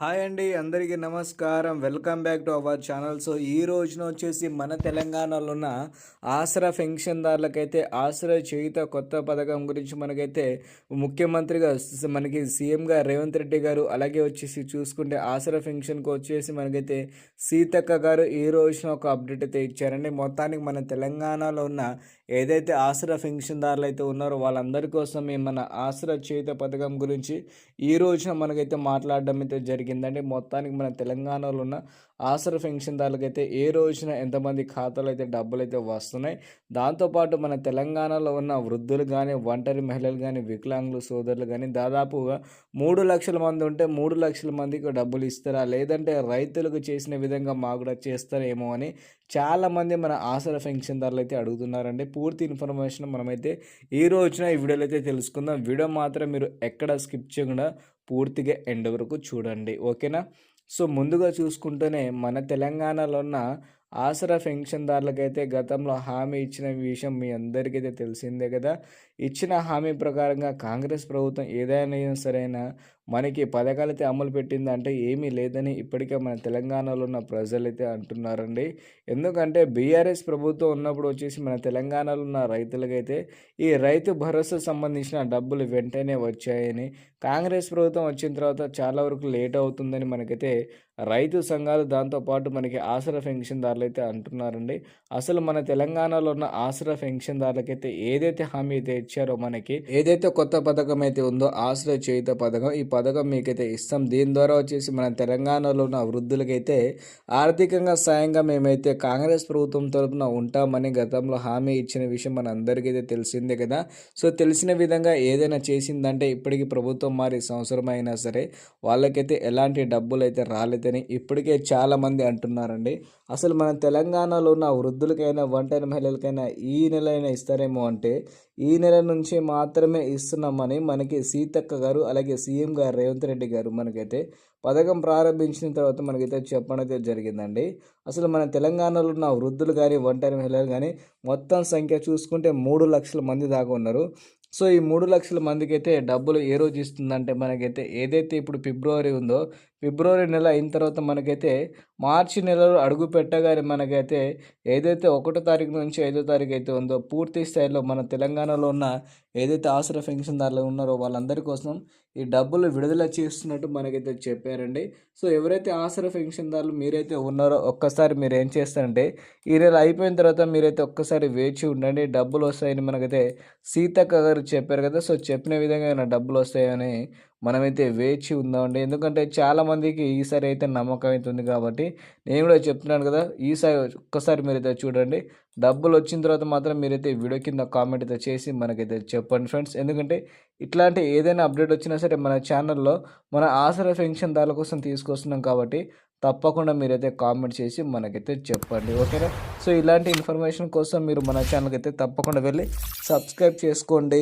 Hi అండి అందరికీ నమస్కారం. Welcome back to our channel. So ఈ రోజున వచ్చేసి మన తెలంగాణలో ఉన్న ఆసరా పెన్షన్దారులకైతే ఆసరా చేయుత కొత్త పథకం గురించి మనకైతే ముఖ్యమంత్రిగా మనకి సీఎంగా రేవంత్ రెడ్డి గారు అలాగే వచ్చేసి చూసుకుంటే ఆసరా పెన్షన్కి వచ్చేసి మనకైతే సీతక్క గారు ఈ రోజున ఒక అప్డేట్ అయితే ఇచ్చారండి. మొత్తానికి మన తెలంగాణలో ఉన్న ఏదైతే ఆసరా పెన్షన్దారులు అయితే ఉన్నారో వాళ్ళందరి కోసం మన ఆసరా చేయుత పథకం గురించి ఈ రోజున మనకైతే మాట్లాడడం అయితే జరిగింది. జరిగిందండి. మొత్తానికి మన తెలంగాణలో ఉన్న ఆసరా పెన్షన్దారులకైతే ఏ రోజున ఎంతమంది ఖాతాలో అయితే డబ్బులు అయితే వస్తున్నాయి దాంతోపాటు మన తెలంగాణలో ఉన్న వృద్ధులు కానీ ఒంటరి మహిళలు కానీ వికలాంగులు సోదరులు కానీ దాదాపుగా మూడు లక్షల మంది ఉంటే మూడు లక్షల మందికి డబ్బులు ఇస్తారా? లేదంటే రైతులకు చేసిన విధంగా మాకు కూడా చేస్తారేమో అని చాలామంది మన ఆసర పెన్షన్దారులు అయితే అడుగుతున్నారండి. పూర్తి ఇన్ఫర్మేషన్ మనమైతే ఈ రోజున ఈ వీడియోలో అయితే తెలుసుకుందాం. వీడియో మాత్రం మీరు ఎక్కడ స్కిప్ చేయకుండా పూర్తిగా ఎండ్ వరకు చూడండి. ఓకేనా? సో ముందుగా చూసుకుంటేనే మన తెలంగాణలో ఉన్న ఆసరా పెన్షన్దారులకైతే గతంలో హామీ ఇచ్చిన విషయం మీ అందరికైతే తెలిసిందే కదా. ఇచ్చిన హామీ ప్రకారంగా కాంగ్రెస్ ప్రభుత్వం ఏదైనా సరైన మనకి పథకాలైతే అమలు అమలు పెట్టిందంటే ఏమీ లేదని ఇప్పటికే మన తెలంగాణలో ఉన్న ప్రజలైతే అంటున్నారండి. ఎందుకంటే బీఆర్ఎస్ ప్రభుత్వం ఉన్నప్పుడు వచ్చేసి మన తెలంగాణలో ఉన్న రైతులకైతే ఈ రైతు భరోసా సంబంధించిన డబ్బులు వెంటనే వచ్చాయని కాంగ్రెస్ ప్రభుత్వం వచ్చిన తర్వాత చాలా వరకు లేట్ అవుతుందని మనకైతే రైతు సంఘాలు దాంతోపాటు మనకి ఆసరా పెన్షన్దారులు అయితే అంటున్నారండి. అసలు మన తెలంగాణలో ఉన్న ఆసరా పెన్షన్దారులకైతే ఏదైతే హామీ అయితే ఇచ్చారో మనకి ఏదైతే కొత్త పథకం అయితే ఉందో ఆసరా చేయుత పథకం ఈ పథకం మీకైతే ఇస్తాం. దీని ద్వారా వచ్చేసి మన తెలంగాణలో ఉన్న వృద్ధులకైతే ఆర్థికంగా సాయంగా మేమైతే కాంగ్రెస్ ప్రభుత్వం తరపున ఉంటామని గతంలో హామీ ఇచ్చిన విషయం మన అందరికైతే తెలిసిందే కదా. సో తెలిసిన విధంగా ఏదైనా చేసిందంటే ఇప్పటికీ ప్రభుత్వం మారి సంవత్సరం అయినా సరే వాళ్ళకైతే ఎలాంటి డబ్బులు అయితే రాలేదని ఇప్పటికే చాలామంది అంటున్నారండి. అసలు మన తెలంగాణలో ఉన్న వృద్ధులకైనా వంటైన మహిళలకైనా ఈ నెల అయినా ఇస్తారేమో అంటే ఈ నెల నుంచి మాత్రమే ఇస్తున్నామని మనకి సీతక్క గారు అలాగే సీఎం గారు రేవంత్ రెడ్డి గారు మనకైతే పథకం ప్రారంభించిన తర్వాత మనకైతే చెప్పడం అయితే జరిగిందండి. అసలు మన తెలంగాణలో ఉన్న వృద్ధులు కానీ ఒంటరి మహిళలు కానీ మొత్తం సంఖ్య చూసుకుంటే మూడు లక్షల మంది దాకా ఉన్నారు. సో ఈ మూడు లక్షల మందికి అయితే డబ్బులు ఏ రోజు ఇస్తుందంటే మనకైతే ఏదైతే ఇప్పుడు ఫిబ్రవరి ఉందో ఫిబ్రవరి నెల అయిన తర్వాత మనకైతే మార్చి నెలలో అడుగు పెట్టగానే మనకైతే ఏదైతే ఒకటో తారీఖు నుంచి ఐదో తారీఖు అయితే ఉందో పూర్తి స్థాయిలో మన తెలంగాణలో ఉన్న ఏదైతే ఆసరా పెన్షన్దారులు ఉన్నారో వాళ్ళందరి కోసం ఈ డబ్బులు విడుదల చేస్తున్నట్టు మనకైతే చెప్పారండి. సో ఎవరైతే ఆసరా పెన్షన్దారులు మీరైతే ఉన్నారో ఒక్కసారి మీరు ఏం చేస్తారంటే ఈ నెల అయిపోయిన తర్వాత మీరైతే ఒక్కసారి వేచి ఉండండి. డబ్బులు వస్తాయని మనకైతే సీతక్క గారు చెప్పారు కదా. సో చెప్పిన విధంగా ఏమైనా డబ్బులు వస్తాయని మనమైతే వేచి ఉందామండి. ఎందుకంటే చాలామందికి ఈసారి అయితే నమ్మకం అయితే ఉంది కాబట్టి నేను కూడా చెప్తున్నాను కదా. ఈసారి ఒక్కసారి మీరైతే చూడండి. డబ్బులు వచ్చిన తర్వాత మాత్రం మీరైతే వీడియో కింద కామెంట్ అయితే చేసి మనకైతే చెప్పండి ఫ్రెండ్స్. ఎందుకంటే ఇట్లాంటి ఏదైనా అప్డేట్ వచ్చినా సరే మన ఛానల్లో మన ఆసరా పెన్షన్ దారుల కోసం తీసుకొస్తున్నాం కాబట్టి తప్పకుండా మీరైతే కామెంట్ చేసి మనకైతే చెప్పండి. ఓకేనా? సో ఇలాంటి ఇన్ఫర్మేషన్ కోసం మీరు మన ఛానల్కి అయితే తప్పకుండా వెళ్ళి సబ్స్క్రైబ్ చేసుకోండి.